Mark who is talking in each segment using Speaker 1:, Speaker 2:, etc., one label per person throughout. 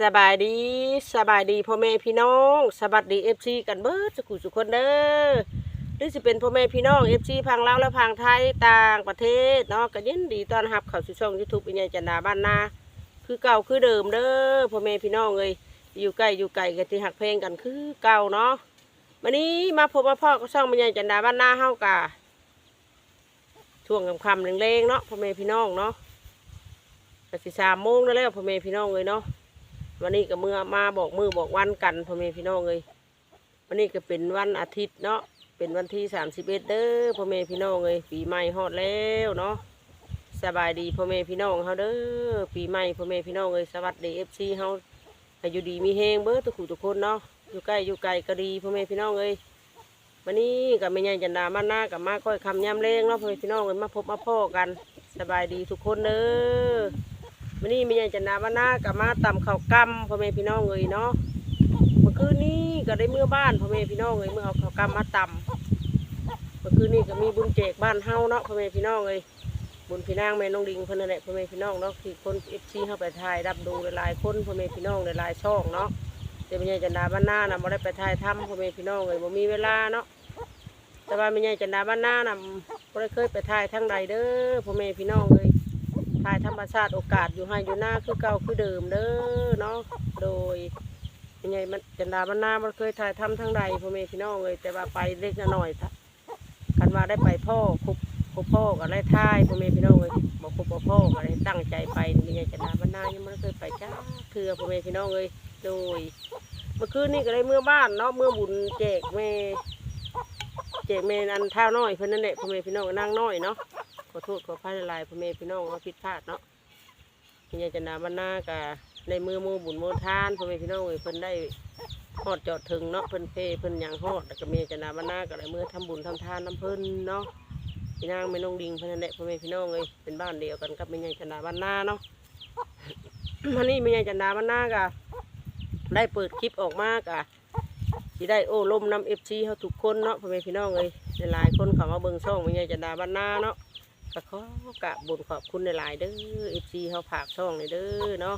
Speaker 1: สบายดีสบายดีพ่อแม่พี่น้องสบัสดีเอฟซีกันเบิดสุขุสุขคนเด้อหรือสิเป็นพ่อแม่พี่น้องเอฟซีพังลาวและพังไทยต่างประเทศเนาะก็ยินดีต้อนรับเข้าสู่ช่องยูทูบอินยจันดาบ้านนาคือเก่าคือเดิมเด้อพ่อแม่พี่น้องเลยอยู่ใกล้อยู่ไกลกันที่หักเพลงกันคือเก่าเนาะวันนี้มาพบมาพ่อก็ช่องอินยจันดาบ้านนาเฮากะช่วงคำๆแรงๆเนาะพ่อแม่พี่น้องเนาะก็สิสามโมงแล้แล้วพ่อแม่พี่น้องเลยเนาะ วันนี้ก็เมื่อมาบอกมือบอกวันกันพ่อแม่พี่น้องเลยวันนี้ก็เป็นวันอาทิตย์เนาะเป็นวันที่สามสิบเอ็ดเด้อพ่อแม่พี่น้องเลยปีใหม่ฮอดแล้วเนาะสบายดีพ่อแม่พี่น้องเขาเด้อปีใหม่พ่อแม่พี่น้องเลยสวัสดีเอฟซีเขาอยู่ดีมีแฮงเบิร์ทุกคู่ทุกคนเนาะอยู่ใกล้อยู่ไกลก็ดีพ่อแม่พี่น้องเลยวันนี้กับแม่ยายจันดามาหน้ากับมาค่อยคำย้ำเลงเนาะพ่อแม่พี่น้องเลยมาพบมาพ่อกัน สบายดีทุกคนเด้อ วันนี้มีอย่างจะนามาหน้ากับมาตำข้าวกำพ่อแม่พี่น้องเลยเนาะเมื่อคืนนี้ก็ได้เมื่อบ้านพ่อแม่พี่น้องเลยเมื่อเอาข้าวกำมาตำเมื่อคืนนี้ก็มีบุญเจกบ้านเฮาเนาะพ่อแม่พี่น้องเลยบุญพี่นางแม่น้องดิงเพิ่นนั่นแหละพ่อแม่พี่น้องเนาะที่คนเอฟซีเข้าไปถ่ายรับดูหลายๆคนพ่อแม่พี่น้องหลายๆช่องเนาะแต่ไม่ใช่จันดาบ้านหน้านะบ่ได้ไปถ่ายทำพ่อแม่พี่น้องเลยบ่มีเวลาเนาะแต่ว่าม่ใช่จันดาบ้านหน้านะบ่ได้เคยไปถ่ายทั้งใดเด้อพ่อแม่พี่น้องเลย ถ่ายธรรมชาติโอกาสอยู่ให้อยู่หน้าคือเก่าคือเดิมเด้อเนาะโดยยังไงมันจันดาบ้านนามันเคยถ่ายทำทั้งใดพ่อแม่พี่น้องเลยแต่ว่าไปเล็กน้อยกันว่าได้ไปพ่อคุบคุบพ่อก็ได้ถ่ายพ่อแม่พี่น้องเลยบอกคุบบ่พ่อก็ได้ตั้งใจไปยังไงจันดาบ้านนายังไม่เคยไปจ้าเถื่อพ่อแม่พี่น้องเลยโดยเมื่อคืนนี้ก็ได้เมื่อบ้านเนาะเมื่อบุญแจกแม่แจกแม่นันเท่าน้อยเพิ่นนั่นแหละพ่อแม่พี่น้องก็นั่งน้อยเนาะ ขอโทษขอพายลายพ่อแม่พี่น้องว่าผิดพลาดเนาะพี่ยายจะนาบ้านหน้ากะในมือมูบุญโมทานพ่อแม่พี่น้องเอ้ยเพิ่นได้ฮอดจอดถึงเนาะเพิ่นเพเพิ่นยังฮอดแล้วก็เมียจะนาบ้านหน้าก็เลยมือทำบุญทำทานน้ำเพิ่นเนาะพี่นางแม่น้องดิงเพิ่นนั่นแหละพ่อแม่พี่น้องเอ้ยเป็นบ้านเดียวกันกับแม่ยายจะนาบ้านหน้าเนาะวันนี้แม่ยายจะนาบ้านหน้ากะได้เปิดคลิปออกมากอะสิได้โอ้ลมนำเอฟซีเขาทุกคนเนาะพ่อแม่พี่น้องเอ้ยหลายๆคนเขามาเบิ่งช่องแม่ยายจะนาบ้านหน้าเนาะ ก็ขอกราบบุญขอบคุณหลายๆเด้อเอฟซีเขาฝากช่องเลยเด้อเนาะ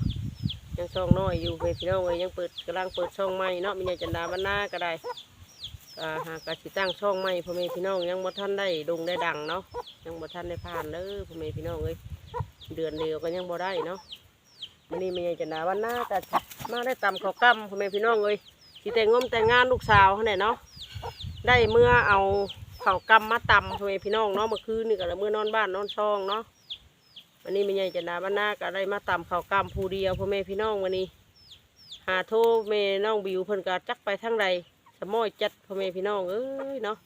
Speaker 1: ยังช่องน้อยอยู่เพื่อนพี่น้องเลยยังเปิดกำลังเปิดช่องใหม่เนาะมีนายจันดาบ้านนาก็ได้ก็หากกสิตั้งช่องใหม่พ่อแม่พี่น้องยังบ่ท่านได้ดงได้ดังเนาะยังบ่ท่านได้ผ่านเด้อพ่อแม่พี่น้องเลยเดือนเดียวก็ยังบ่ได้เนาะวันนี้มีนายจันดาบ้านนาก็มาได้ตำข้าวกล้ำพ่อแม่พี่น้องเลยสิแต่งงมแต่งงานลูกสาวเขาเนี่ยเนาะได้เมื่อเอา เขากำมาตำพ่อแม่พี่น้องเนาะเมื่อคืนนี่ก็เลยเมื่อนอนบ้านนอนช่องเนาะวันนี้แม่ใหญ่จะนาบ้านนาก็ได้มาตำเขากำผู้เดียวพ่อแม่พี่น้องวันนี้ หาโทรแม่น้องบิวเพิ่นก็จักไปทางใดสมอยจัดพ่อแม่พี่น้องเอ้ยเนาะ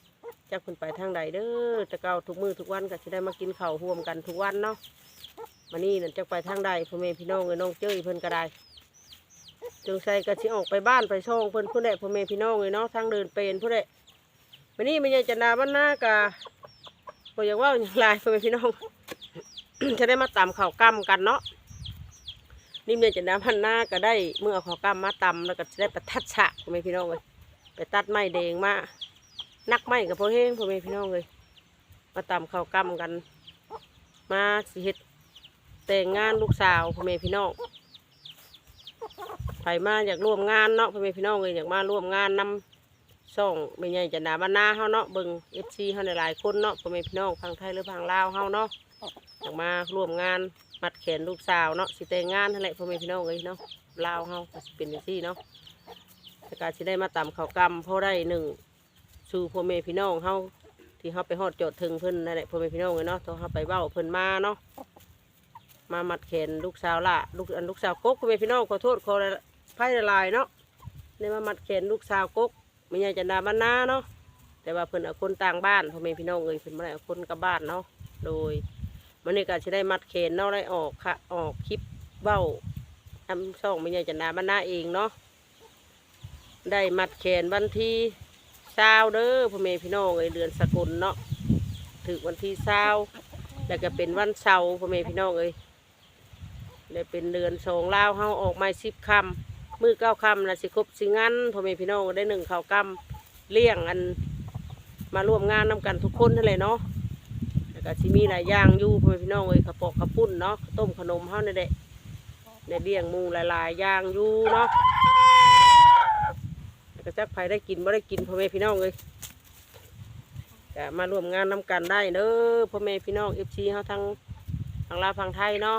Speaker 1: จักเพิ่นไปทางใดเด้อตะเกาทุกมือทุกวันก็จะได้มากินข้าวร่วมกันทุกวันเนาะวันนี้นั่นจักไปทางใดพ่อแม่พี่น้องเอ้ยน้องเจ้ยเพิ่นก็ได้จงใส่ก็สิออกไปบ้านไปช่องเพิ่นผู้ใดพ่อแม่พี่น้องเอ้ยเนาะทางเดินเป็นผู้ใด วันนี้ไม่ใช่จันาบ้านหน้ากะก็อย่างว่าอย่างไรพ่อแม่พี่น้องจะได้มาตำข้าวกล้ำกันเนาะนี่มียจันาบ้านหน้าก็ได้เมื่อเข้าวกล้ำมาตำแล้วก็จะได้ไปทัดฉะพ่อแม่พี่น้องเลยไปตัดไม้แดงมานักไม้กับพ่อเฮงพ่อแม่พี่น้องเลยมาตำข้าวกล้ำกัน มาสิเฮ็ดแต่งงานลูกสาวพ่อแม่พี่น้องไปมาอยากร่วมงานเนาะพ่อแม่พี่น้องเลยอยากมาร่วมงานนำ ช่องไม่ใหญ่จะหนาบ้านนาเฮาเนาะเบิ่งเอฟซีเฮาหลายคนเนาะพ่อแม่พี่น้องพังไทยหรือพังลาวเฮาเนาะอยากมาร่วมงานมัดแขนลูกสาวเนาะสิแต่งงานนั่นแหละพ่อแม่พี่น้องเลยเนาะลาวเฮาก็สิเป็นจังซี่เนาะแต่การสิได้มาตำข้าวกำพราะได้หนึ่งสู่พ่อแม่พี่น้องเฮาที่เฮาไปฮอดจดถึงเพิ่นนั่นแหละพ่อแม่พี่น้องเลยเนาะตัวเฮาไปเว้าเพิ่นมาเนาะมามัดแขนลูกสาวละลูกอันลูกสาวกกพ่อแม่พี่น้องขอโทษขอไพ่ละลายเนาะได้มามัดแขนลูกสาวกก ไม่ใช่จันดาบ้านนาเนาะแต่ว่าเพิ่นเอาคนต่างบ้านพ่อแม่พี่น้องเอ้ยเพิ่นไม่ได้เอาคนกับบ้านเนาะโดยมันนี่ก็จะได้มัดเขนเนาะได้ออกค่ะออกคลิปเบ้าทำช่องไม่ใช่จันดาบ้านนาเองเนาะได้มัดแขนวันที่เช้าเด้อพ่อแม่พี่น้องเอ้ยเดือนสกุลเนาะถึงวันที่เช้าแล้วก็เป็นวันเสาร์พ่อแม่พี่น้องเอ้ยได้เป็นเดือนสองลาวเฮาออกมาสิบคำ มือเก้าคำนะสิครบสิงันพ่อแม่พี่น้องได้หนึ่งข้าวกำเลี้ยงอันมาร่วมงานนำกันทุกคนนั่นแหละเนาะแล้วก็สิมีหลายอย่างอยู่พ่อแม่พี่น้องเลยข้าวปอกข้าวปุ้นเนาะข้าวต้มขนมเฮานี่นแหละในเลี้ยงมูหลายๆอย่างอยู่เนาะแล้วก็จักไผได้กินบ่ได้กินพ่อแม่พี่น้องเลยก็มาร่วมงานนำกันได้เด้อพ่อแม่พี่น้องเอฟซีเฮาทั้งทางลาวทางไทยเนาะ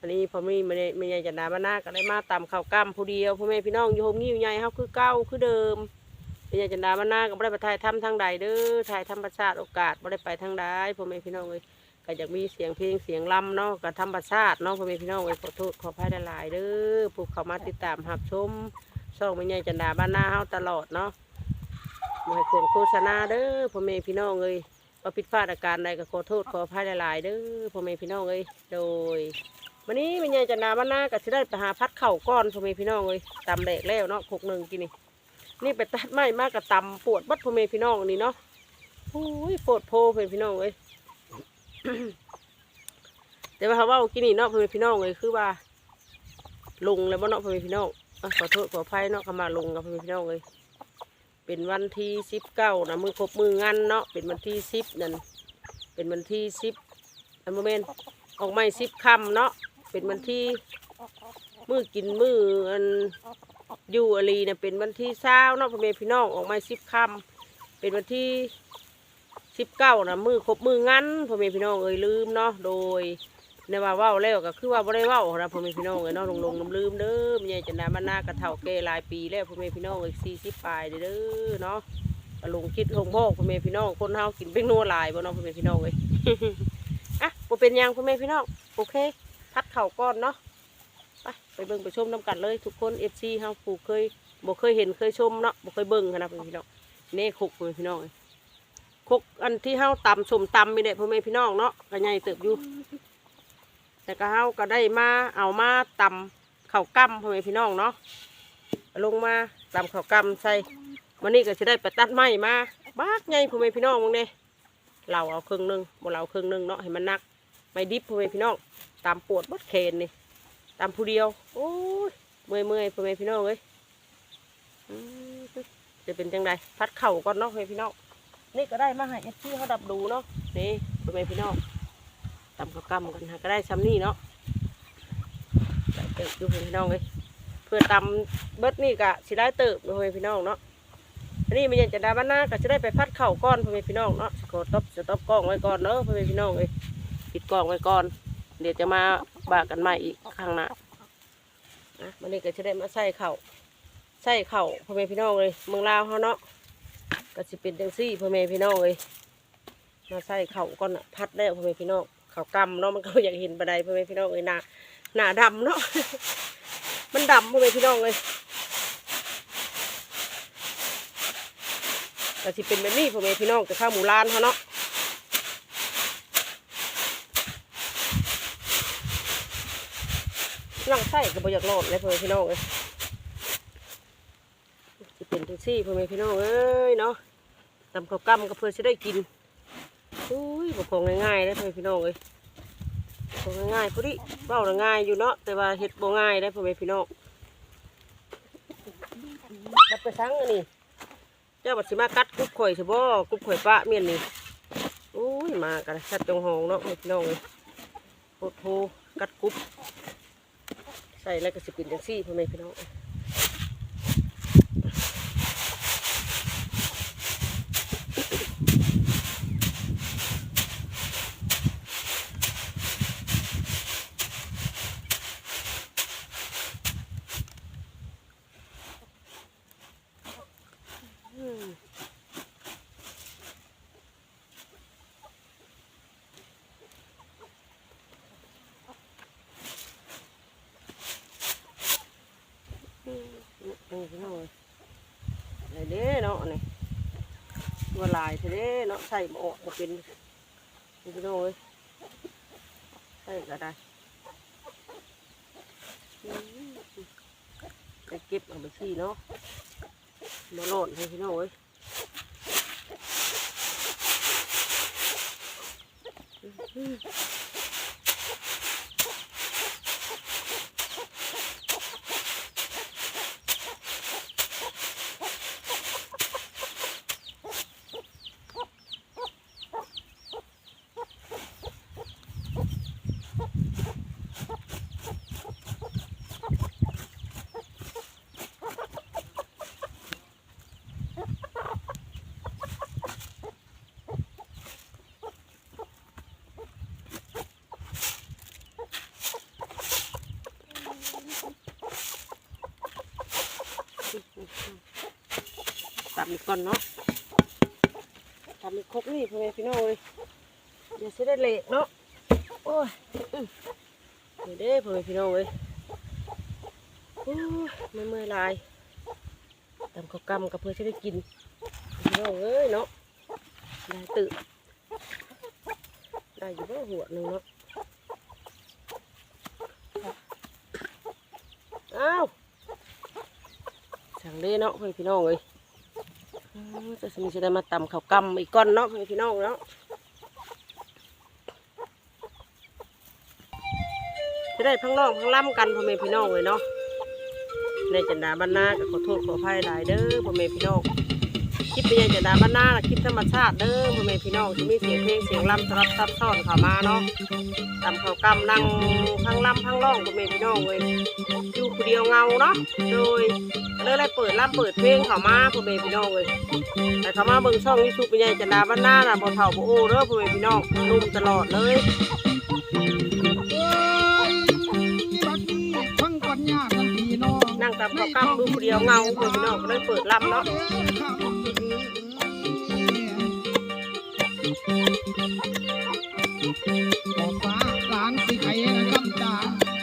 Speaker 1: อันนี้พอมีไม่ได้ไม่ใหญ่จันดาบ้านนาก็ได้มาตำข้าวกล้ำผู้เดียวพ่อแม่พี่น้องอยู่โฮมงิ้วใหญ่เฮาคือเก่าคือเดิมไม่ใหญ่จันดาบ้านนาก็บ่ได้ไปถ่ายทำทางใดเด้อถ่ายธรรมชาติโอกาสบ่ได้ไปทางใดพ่อแม่พี่น้องเลยก็อยากมีเสียงเพลงเสียงลำเนาะกับธรรมชาติเนาะพ่อแม่พี่น้องไว้ขอโทษขออภัยหลายๆเด้อผู้เข้ามาติดตามรับชมช่องแม่ใหญ่จันดาบ้านนาเฮาตลอดเนาะบ่ให้ควงโฆษณาเด้อพ่อแม่พี่น้องเอ้ยว่าผิดพลาดอาการใดก็ขอโทษขออภัยหลายๆเด้อพ่อแม่พี่น้องเอ้ยโดย วันนี้แม่ใหญ่จันาบ้านนาก็สิได้ไปหาพัดเข่าก้อนพ่อแม่พี่น้องเอ้ยตำแดกแล้วเนาะขกหนึ่งกินนี่นี่ไปตัดไม้มากกับตำปวดบัดพ่อแม่พี่น้องนี่เนาะโอ้ยปวดโพพ่อแม่พี่น้องเอ้ยแต่ว่าเขาว่ากินนี่เนาะพ่อแม่พี่น้องเลยคือว่า ลงแล้วบ่เนาะพ่อแม่พี่น้องอะขอโทษขออภัยเนาะเขามาลงกับพ่อแม่พี่น้องเลยเป็นวันที่สิบเก้านะมือครบมืองานเนาะเป็นวันที่สิบนั่นเป็นวันที่สิบอันโมเมนออกไม่สิบคำเนาะ เป็นวันที่มือกินมืออันยู่อลีเนี่ยเป็นวันที่เช้าเนาะพ่อแม่พี่น้องออกม่สิบคำเป็นวันที่สิบเก้านะมือครบมืองั้นพ่อแม่พี่น้องเอ้ยลืมเนาะโดยในว่าว้าแล้วก็คือว่าบ่ได้เว้านะพ่อแม่พี่น้องเอ้ยเนาะลงลงน้ำลืมเด้อมีจันดามันนากระเท่าแก่หลายปีแล้วพ่อแม่พี่น้องเอ้ยสี่สิบปลายเด้อเนาะก็ลงคิดลงพ่อกพ่อแม่พี่น้องคนเฮากินเป็นนัวลายบ่เนาะพ่อแม่พี่น้องเอ้ยอะบ่เป็นยังพ่อแม่พี่น้องโอเค พัดเข่าก่อนเนาะไปไปเบิ่งไปชมน้กันเลย ทุกคน FC เฮาผู้เคยบ่เคยเห็นเคยชมเนาะบ่เคยเบิ่งนนะพี่น้องเน่คุกพ่อแม่พี่น้องเอ้ยคกอันที่เฮาตำสมตำมีเด็พ่อแม่พี่น้องเนาะก็ใหญ่เติบอยู่แต่ก็เฮาก็ได้มาเอามาตำเข้ากั้มพ่อแม่พี่น้องเนาะลงมาตำเข้ากั้มใส่วันนี้ก็จะได้ไปตัดไม้มาบากใหญ่พ่อแม่พี่น้องมึงเด้เราเอาครึ่งหนึงบ่เราเอาครึ่งหนึงเนาะให้มันนักไม่ดิบพ่อแม่พี่น้อง ตามปวดบดเคนนี่ตามผู้เดียว โอ้ยเมื่อยเมื่อยพ่อแม่พี่น้องเอ้ยจะเป็นจังไดพัดเข่าก่อนเนาะพ่อแม่พี่น้องนี่ก็ได้มาให้เอฟซีเขาดับดูเนาะนี่พ่อแม่พี่น้องตำข้าวกำกันหาก็ได้ซ้ำนี่เนาะได้เติบอยู่พ่อแม่พี่น้องเลยเพื่อตำเบิดนี่กะสิได้เติบพ่อแม่พี่น้องเนาะอันนี้มันยังจะได้บ้านหน้าก็จะได้ไปพัดเข่าก้อนพ่อแม่พี่น้องเนาะกอตบสต็อปกล้องไว้ก่อนเนาะพ่อแม่พี่น้องเลยปิดกล้องไว้ก่อน เดี๋ยวจะมาบากกันใหม่อีกครั้งหน้านะมันนี่ก็จะได้มาใส่เข่าใส่เข่าพ่อแม่พี่น้องเลยเมืองลาวเขาเนาะก็สิเป็นจังซี่พ่อแม่พี่น้องเลยมาใส่เข่าก่อนน่ะพัดแล้วพ่อแม่พี่น้องเข่ากำเนาะมันก็อยากเห็นบันไดพ่อแม่พี่น้องเลยหน้าหน้าดำเนาะมันดำพ่อแม่พี่น้องเลยก็สิเป็นแบบนี้พ่อแม่พี่น้องจะข้าวหมูลานเขาเนาะ นั่งใส่ก็บ่อยากนอนเลยเพื่อแม่พี่น้องเลยสิเป็นจังซี่พ่อแม่พี่น้องเอ้ยเนาะตำข้าวกำก็เพื่อจะได้กินอุ้ยบ่ของง่ายๆเลยพ่อแม่พี่น้องเอ้ยของง่ายๆพอดีเบ้าน่ะง่ายอยู่เนาะแต่ว่าเฮ็ดบ่ง่ายได้อพ่อแม่พี่น้องบัดไปสังอันนี้เจ้าบัดสิมากัดกุบข่อยสิบ่กุบข่อยปะเมียนนี่อุ้ยมากันชัดจงหองเนาะพี่น้องเอ้ยโคตรโพกัดกุบ ใส่แล้วก็สิเป็นจังซี่พ่อแม่พี่น้อง ตัวลายทีนี้เนาะใส่หมาอกมาเป็นดูน้องเยใส่ก็ได้ไปเก็บเอาไปซี่เนาะมาโหลดให้พี่น้องอย ก่อนเนาะตำอีกครกนี่พ่อแม่พี่น้องเลยอย่าเสียได้เละเนาะโอ้ยอื้อนี่เด้พ่อแม่พี่น้องเลยโอ้ยไม่เมื่อยลายตำข้าวกำกับเพื่อจะได้กินพี่น้องเอ้ยเนาะได้ตื่นได้อยู่บ่หัวหนึ่งเนาะอ้าวสั่งเด้เนาะเพื่อนพี่น้องเลย จะมีจะได้มาตำข้าวกำอีกก้อนเนาะพี่น้องเนาะจะได้พังน้องพังล่ำกันพ่อแม่พี่น้องเลยเนาะในจันดาบ้านนาก็ขอโทษขออภัยหลายเด้อพ่อแม่พี่น้องคลิปเป็นยังจันดาบ้านนาละคลิปธรรมชาติเด้อพ่อแม่พี่น้องที่มีเสียงเพลงเสียงล่ำสลับซับซ้อนเข้ามาเนาะตำข้าวกำนั่งพังล่ำพังร้องพ่อแม่พี่น้องเลยอยู่คนเดียวเงาเนาะโดย เลยได้เปิดล่ำเปิดเพลงเขามาพ่อแม่พี่น้องเลยแต่เขามาเบิ่งช่องยูทูบเป็นใหญ่จันดาบ้านหน้าน่ะบ่เฒ่าบ่โอ้เด้อพ่อแม่พี่น้องนุ่มตลอดเลย
Speaker 2: เอ้ยบัดนี้ทั้งปัญญาทั้งพี่น้อง
Speaker 1: นั่งตามข้าวกำดูผู้เดียวเงาพ่อแม่พี่น้องก็เลยเปิดล่ำเนาะ
Speaker 2: บอกฟ้าหลานสิไข่กำจา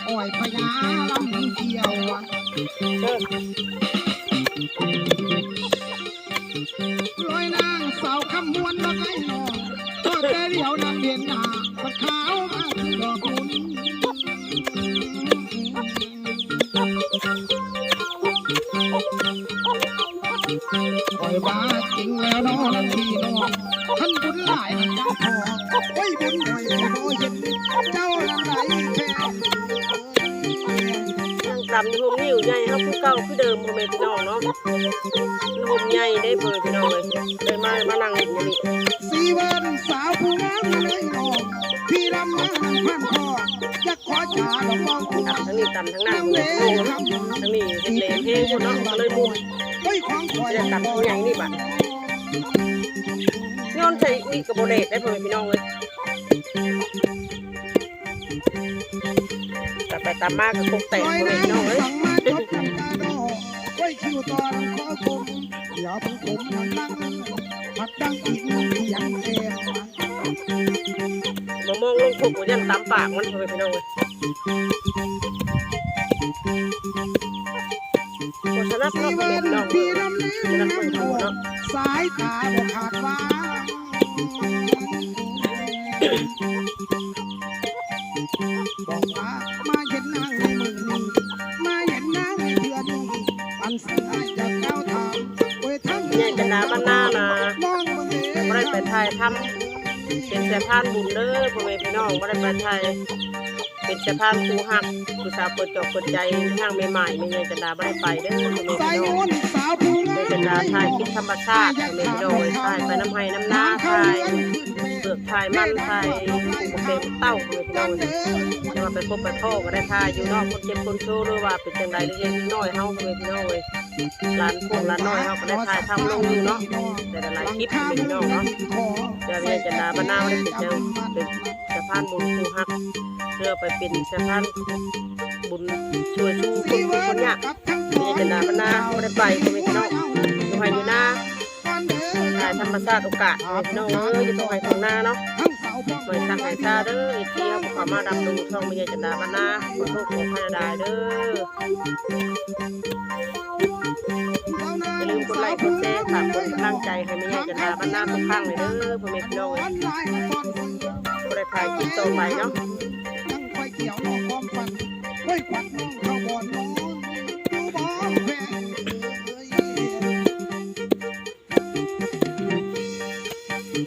Speaker 2: อ้อยพญาลำเกี่ยวอ หลายมันจังพอไว้บุญหน่อยพอเห็นเจ้าละไหลแค่
Speaker 1: นั่งตำอยู่ห่มนิ้วใหญ่เฮาคือเก่าคือเดิมพ่อแม่พี่น้องเนาะห่มใหญ่ได้พ่อแม่พี่น้องเลยเลยมามานั่งอยู่นี่
Speaker 2: สีวันสาวผู้งามเลยน้องพี่รำนางพันคออยากขอจ่าดอกมอง
Speaker 1: ทั้งนี้ตำทั้งนั้นทั้งนี้เฮ็ดเลงเพลงคนเนาะก็เลยมุม
Speaker 2: เฮ้ยของคอย
Speaker 1: ตำผู้ใหญ่นี่บัดย้อ นใส่อีกกระโบเดตได้พ่อแม่พี่น้องเลยแต่ไปตามมาก็คงแตก
Speaker 2: ล
Speaker 1: พ่
Speaker 2: อ
Speaker 1: อยแม่
Speaker 2: นาง
Speaker 1: พี่น้องเลย
Speaker 2: สั่งมาจบกันตาดอกไว้คิวตอนขอชมอย่าเพิ่งผมนั่งนั่งผัดดังอีกเสียงแอบ
Speaker 1: มามองลงถูกมันยังตามปากมันพ่อแม่พี่น้องเลยโฆษณา
Speaker 2: สี
Speaker 1: เนาะพ่อ
Speaker 2: วั
Speaker 1: แม่
Speaker 2: น
Speaker 1: พี่น้อง
Speaker 2: พี่รำ
Speaker 1: จะ
Speaker 2: เล่
Speaker 1: รัก
Speaker 2: น
Speaker 1: เปิด
Speaker 2: น้
Speaker 1: ดู
Speaker 2: อง
Speaker 1: เนาะ
Speaker 2: สายตาบ่ขาดว่าบอกว่ามาเห็นนางในมือนี้มาเห็นนางในเดือนนี้อันสายจากเจ้าทางเวทั้ง
Speaker 1: เนี่ยจะนาบ้านหน้านะ
Speaker 2: น้องมึงเอ๋
Speaker 1: ไม่ได้ไปไทยทำเป็นสะพานบุญเด้อพ่อแม่พี่น้องไม่ได้ไปไทยเป็นสะพานครูหักผู้สาวเปิดจอกเปิดใจทางใหม่ๆไม่ใช่จะนาไม่ได้ไปเด้อพ่อแม่
Speaker 2: สาย
Speaker 1: พี่น้
Speaker 2: โอ
Speaker 1: อง
Speaker 2: นสาวผู้ งา
Speaker 1: ใน
Speaker 2: ม
Speaker 1: จันดาทายคลิปธรรมชาติพ่อแม่พี่น้องเลยทายไปน้ำไห้น้ำนาทายเปลือกทายมันทายปูเป็นเต้าพ่อแม่พี่น้องเลยจะมาไปพบไปพ่อก็ได้ทายอยู่นอกคนเจ็บคนโชว์ด้วยว่าเป็นจังไรเล็กๆน้อยเฮาพ่อแม่พี่น้อยร้านพวกร้านน้อยเฮาก็ได้ทายทำลงอยู่เนาะแต่ละหลายคลิปพ่อแม่พี่น้องเนาะเดี๋ยวเรียนจะดาบ้านนาไม่ได้เป็นเจ้าเป็นสะพานบุญคูฮักเพื่อไปเป็นสะพานบุญช่วยชูคนคนเนี่ยเรียนจะดาบ้านนาไม่ได้ไปก็ไม่พี่น้อง อยู่ให้อยู่หน้าถ่ายธรรมชาติโอกาสน้องเอ้ยอยู่ตรงไหนตรงหน้าเนาะหน่อยสั่งให้ซาเด้ออีกทีเอาขอมาดำดูช่องม่ใช่จะดาบ้านหน้าขอโทษขอพยาดาเด้ออย่าลืมกดไลค์กดแชร์ฝากกดกำลังใจให้ไม่ใช่จะดาบ้านหน้าทุกครั้งเลยเด้อพ่อแม่พี่น้องเอ้ยได้ถ่ายคลิปต่อไปเนาะ
Speaker 2: ตั้งไฟเขียวนอกความฝันไว้ควันน้องเข้าบอน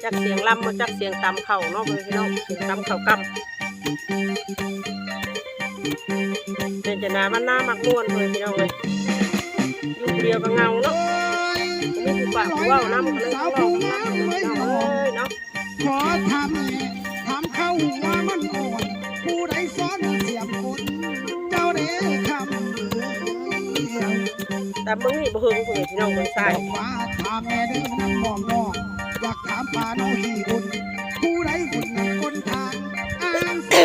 Speaker 1: จากเสียงลำมาจากเสียงตำเข่าเนาะพี่น้องเสียงตำเข่ากำเป็นจะนาบ้านหน้ามักม่วนเลยพี่น้องเลยอยู่เดียวกับเงาเนาะไม่ถูกปากถูกเว่าน้ำกันเลย
Speaker 2: สาว
Speaker 1: พี่น้อ
Speaker 2: ผู้
Speaker 1: ง
Speaker 2: งามเลย
Speaker 1: พี่น้อง
Speaker 2: น้อ
Speaker 1: เอ้ยเนาะ
Speaker 2: ขอทำทำเข้าว่ามันอ่อนผู้ใดสอนเสียงคนเจ้าเด้คำเดียว
Speaker 1: แต่เบิ่งนี่บ่เฮิงพี่น้องเบิ่ง
Speaker 2: บ
Speaker 1: ซ้าย
Speaker 2: อก อยากถามปลาโนที่บุญผู้ไรอุ่นนักคนทางอ้างสา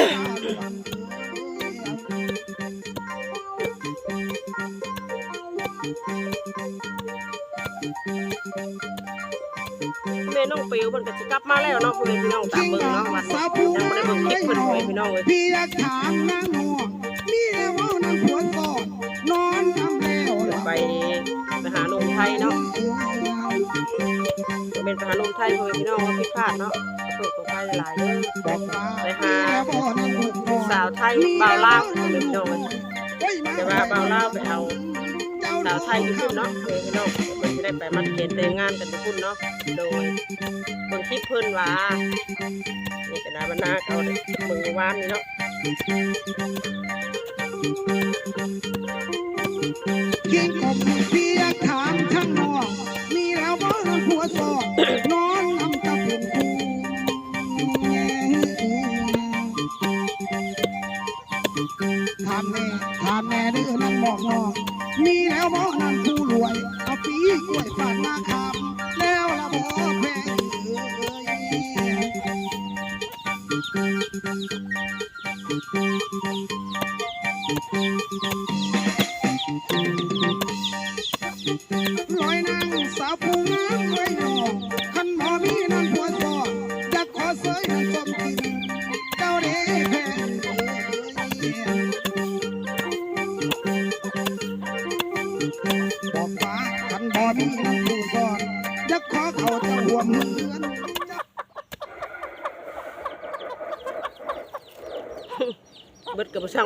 Speaker 1: แม่น้องเปียวมันก็สิกลับมาแล้วเนาะพ่อแม่พี่น้องตามเบิ่งเนาะว่า
Speaker 2: สิ
Speaker 1: ยังบ่ได้เบิ่งคลิกเพิ่นพ่อม่พี่น้องเอ้ย
Speaker 2: เ็น
Speaker 1: ไปหาลมไทยพ่ยพี่น้องว่าผิพลาดเนาะโทษตัวไยหลายเด้อไปหาสาวไทยเบ่าวล่าเป็พี่น้องแต่ว่าบ่าวลาไปเอาสาวไทยอยู่พุ่นเนาะพ่อแม่พี่น้องเพิ่ได้ไปมันเขียนแต่งงานกันอยู่พุ่นเนาะโดยคนที่เพื่อนว่านี่ก็น่าบรรณาเขาเด้
Speaker 2: อเบิ่งว่านนี่เนาะ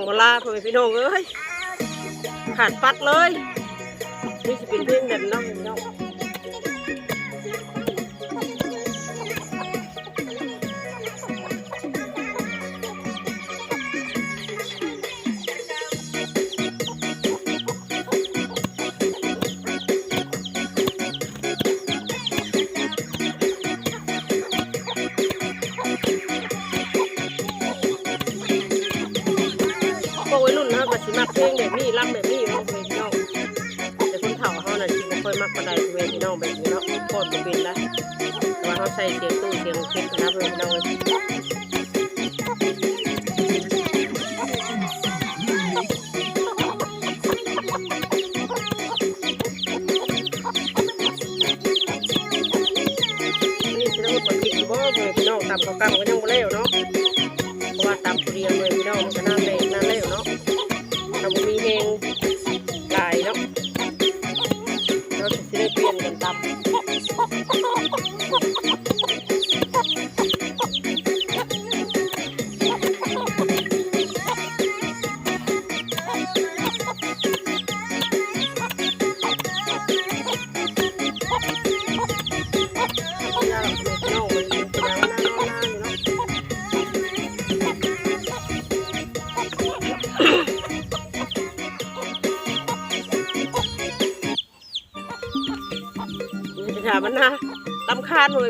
Speaker 1: บลาพ่อแม่พี่น้องเอ้ยขาดปัดเลยนี่จะเป็นเพลงแบบน้อง el directo, que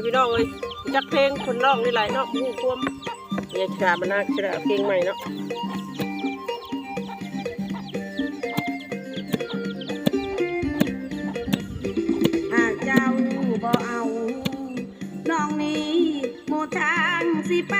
Speaker 1: ี่น้องเลยจักเพลงคนน้องนี่หลายเนาะผู้ควมเนี่ยชาบนาจะได้เพลงใหม่เนาะ
Speaker 3: เจ้าบ่เอา น้องนี้โมทางสิ
Speaker 1: ไป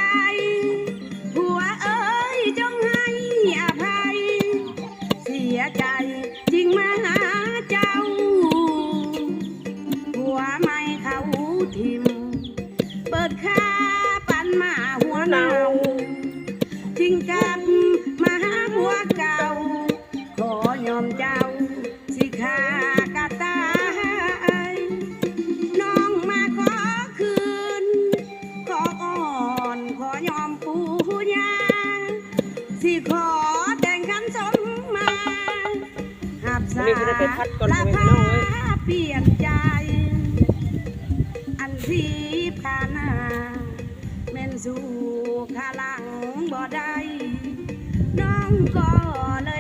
Speaker 3: đang có nơi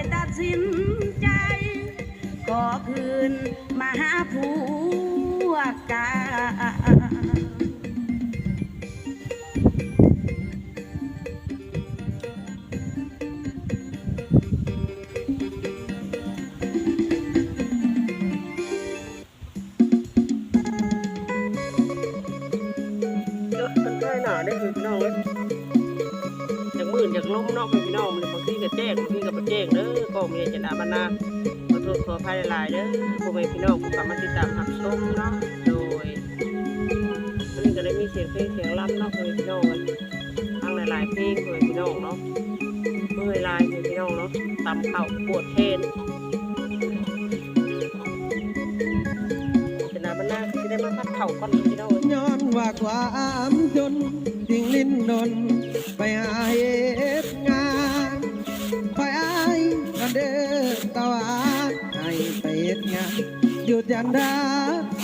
Speaker 3: ตำ
Speaker 1: เข่าปวดแขนจะนามันน่าจะได้มาพัดเข่าก่อนพี่น้องย
Speaker 4: ย้อนว่าความจนทิ้งลิ้นนนไปหาเหตุงานไปอายกันเด้อตะวันให้ไปเหตุงานอยู่จันท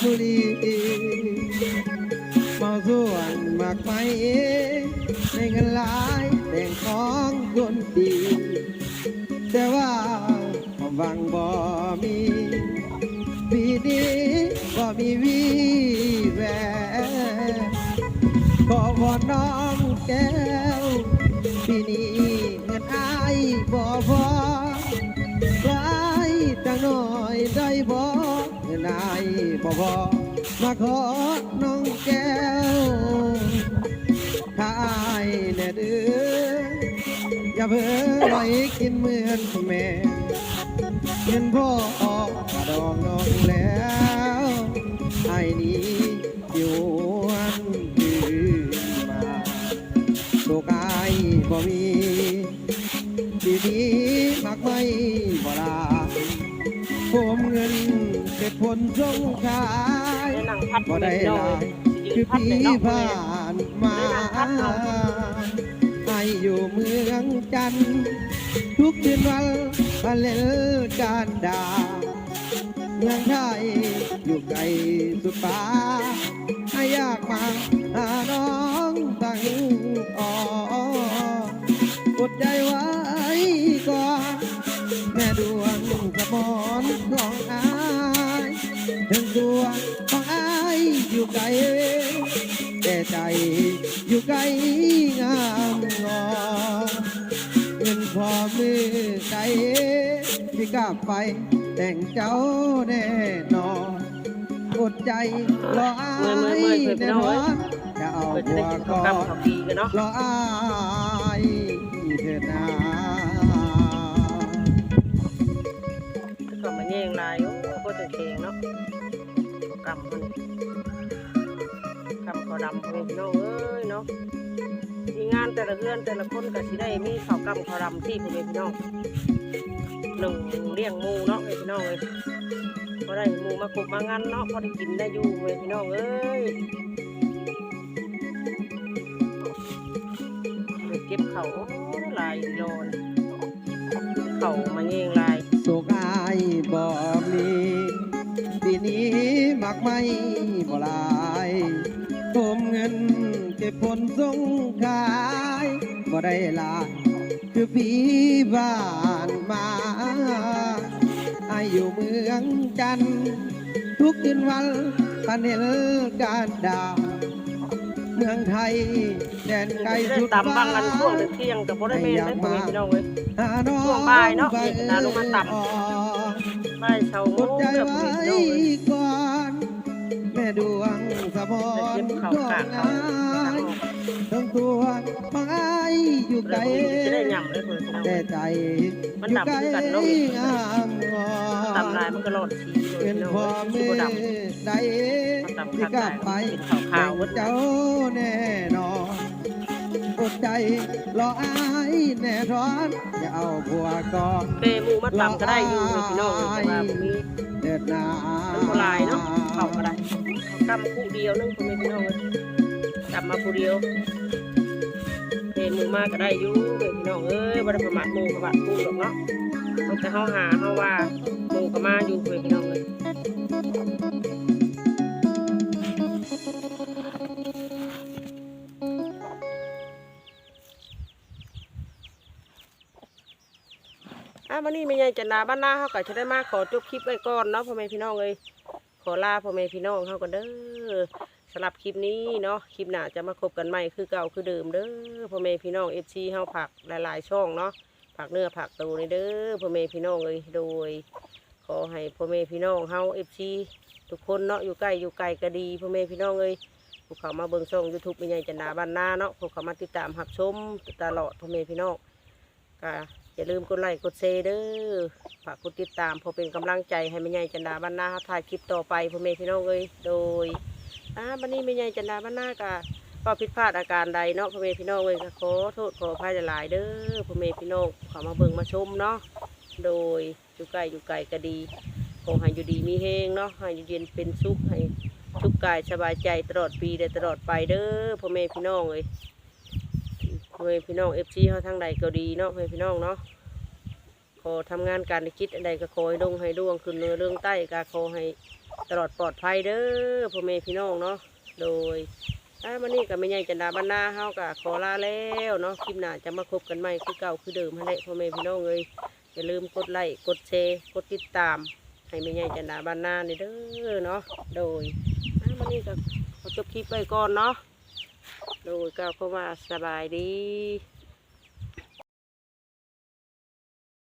Speaker 4: บุรีเมาส่วนมากไปในเงินหลายแต่งของคนดี แต่ว่าความหวังบ่มีปีนี้ก็มีวีแววขอวอนน้องแก้วปีนี้เงินอายบ่พอไว้จังหน่อยได้บ่เงินอายบ่พอมาขอน้องแก้วถ้าอายแน่เด้อ อย่าเพิ่งไว้กินเหมือนแม่เงินพ่อออกกระดองน้องแล้วไอ้นี้อยู่วันคืนมาโลกอายบ่มีดีดีๆมักไม่บ่ลาผมเงินเก็บผลสงขาย
Speaker 1: ได้นั่งพัด
Speaker 4: บ่
Speaker 1: พ่อแม่
Speaker 4: ได้
Speaker 1: พี่น้อง
Speaker 4: ลา
Speaker 1: เลย
Speaker 4: คือ
Speaker 1: พัด
Speaker 4: ปี
Speaker 1: เลยเนาะพ่อ
Speaker 4: ผ่า
Speaker 1: แม่
Speaker 4: นมา ไออยู่เมืองจันทร์ทุกคืนวันวันเล่นการดา เมืองไทยอยู่ไกลสุดฟ้าให้ยากมาหาน้องตั้งอ่อดใจไว้ก่อน แม่ดวงสมอนของอายถึงดวงของอายอยู่ไกลแต่ใจอยู่ไกลงา ที่กลับไป แต่งเจ้าแน่นอนอดใจรออายแน่นอนจะเอาบัว
Speaker 1: กิน
Speaker 4: ก่อกำ
Speaker 1: ข้าวนปีกันเนาะ
Speaker 4: รออายเถิดนา
Speaker 1: ก็มาแย่งลายโอ้ก็จะแข็งเนาะกำมันกำข้าวดำพ่อแม่พี่น้องเอ้ยเนาะมีงานแต่ละเดือนแต่ละคนก็สิได้มีข้าวกำข้าวดำที่พ่อแม่พี่น้อง หนึ่งเลี้ยงหมูเนาะแม่พี่น้องเอ้ยพอได้หมูมาคุกมางานเนาะพอได้กินได้อยู่แม่พี่น้องเอ้ยเก็บเขาลายโลนเขามาแย่งลาย
Speaker 4: สุขอายบ่มีปีนี้มักไม่บ่ลายผมเงินเก็บผลส่งขายบ่ได้ลายคือปีบ้า มาอายอยู่เมืองจันทร์ทุกคืนวันปันเห็นการดาวเมืองไทยแดนไกล
Speaker 1: ได้
Speaker 4: สุด
Speaker 1: ตามบางอันช่วงเที่ยงกับพ่อได้เมนได้พ่อแม่พี่น้องเลย
Speaker 4: หาน้อง
Speaker 1: ช่วงบ่ายเนาะนี่นาลงมาต่ำ
Speaker 4: อ่อน
Speaker 1: ไม่เชาวโม
Speaker 4: อด
Speaker 1: ง
Speaker 4: ใจ
Speaker 1: กับ
Speaker 4: ไว้
Speaker 1: พ่อแม่พี่น้องเลย
Speaker 4: ก่อนแม่ดวงสะพ
Speaker 1: ได้
Speaker 4: ร
Speaker 1: เก็บเขา
Speaker 4: ดว
Speaker 1: กางกเขา
Speaker 4: อาย ทั้งตัวบางอยอยู่ไกล
Speaker 1: แล้วจะได้ยำเลยพ่อแม่พี่น้อง
Speaker 4: แต่ใจ
Speaker 1: มันดำคือกันเนาะ
Speaker 4: งามงอ
Speaker 1: ตำลายมันก็รอดชี
Speaker 4: เป็น
Speaker 1: พอง
Speaker 4: พ่อ
Speaker 1: ชี
Speaker 4: แม่
Speaker 1: บ่ด
Speaker 4: ใดำ
Speaker 1: มัน
Speaker 4: ที่
Speaker 1: ดำ
Speaker 4: ก
Speaker 1: คั
Speaker 4: ลับไป
Speaker 1: เป็นขาวขาว
Speaker 4: แบ่ง
Speaker 1: วัด
Speaker 4: เจ้าแน่นอนอดใจรออายแน่ทอนอย่าเอาผัวก่อน
Speaker 1: เปหมูมาตำก็ได้อยู่พ่อแม่พี่น้องเลยแต่ว่าบ่มี
Speaker 4: เดินหนา
Speaker 1: มันโบราณเนาะเขาก็ได้ากำคู่เดียวนึงพ่อแม่พี่น้องเลย กำมาคู่เดียวเปหมูมาก็ได้อยู่พ่อแม่พี่น้องเอ้ยบ่ได้ประมาทหมูประมาทคู่หรอกเนาะมันจะเฮาหาเฮาว่าหมูก็มาอยู่พ่อแม่พี่น้องเลยอะวันนี้แม่ยายจันดาบ้านน้าเขาก็จะได้มาขอจบคลิปไว้ก่อนเนาะพ่อแม่พี่น้องเลยขอลาพ่อแม่พี่น้องเขากันเด้อ สำหรับคลิปนี้เนาะคลิปหน้าจะมาคบกันใหม่คือเก่าคือเดิมเด้อพ่อแม่พี่น้องเอฟซีเฮาผักหลายๆช่องเนาะผักเนื้อผักตัวนี่เด้อพ่อแม่พี่น้องเลยโดย ขอให้พ่อแม่พี่น้องเฮาเอฟซีทุกคนเนาะอยู่ใกล้อยู่ไกลก็ดีพ่อแม่พี่น้องเลยพวกเขามาเบิ่งช่องยูทูบแม่ยายจันดาบ้านหน้าเนาะพวกเขามาติดตามรับชมตลอดพ่อแม่พี่น้องก็อย่าลืมกดไลค์กดแชร์เด้อฝากกดติดตามพอเป็นกำลังใจให้แม่ใหญ่จันดาบ้านนาถ่ายคลิปต่อไปพ่อแม่พี่น้องเอ้ยโดย อ่าบันนี้ไม่ใหญ่จันดาบ้านหน้ากะก็ผิดพลาดอาการใดเนาะพ่อแม่พี่น้องเอ้ยก็ขอโทษขออภัยหลายเด้อพ่อแม่พี่น้องขอมาเบิ่งมาชมเนาะโดยอยู่ไกลอยู่ไกลก็ดีขอให้อยู่ดีมีเฮงเนาะให้อยู่เย็นเป็นสุขให้สุขกายสบายใจตลอดปีและตลอดไปเด้อพ่อแม่พี่น้องเอ้ยพ่อแม่พี่น้องเอฟซีเขาทางใดก็ดีเนาะพ่อแม่พี่น้องเนาะขอทำงานการคิดอันใดก็ขอให้ดงให้ดวงขึ้นเรือเรื่องใต้ก็ขอให้ ตลอดปลอดภัยเด้อพ่อแม่พี่น้องเนาะโดยอ่ามันนี่กับแม่ใหญ่จันดาบรรณาเฮากะขอลาแล้วเนาะคลิปหน้าจะมาพบกันใหม่คือเก่าคือเดิมให้แหลพ่อแม่พี่น้องเลยอย่าลืมกดไลค์กดแชร์กดติดตาม ให้แม่ใหญ่จันดาบรรณานี่เด้อเนาะโดยอ่ามันนี่ก็ขอจบคลิปไว้ก่อนเนาะโดยกล่าวคำว่าสบายดี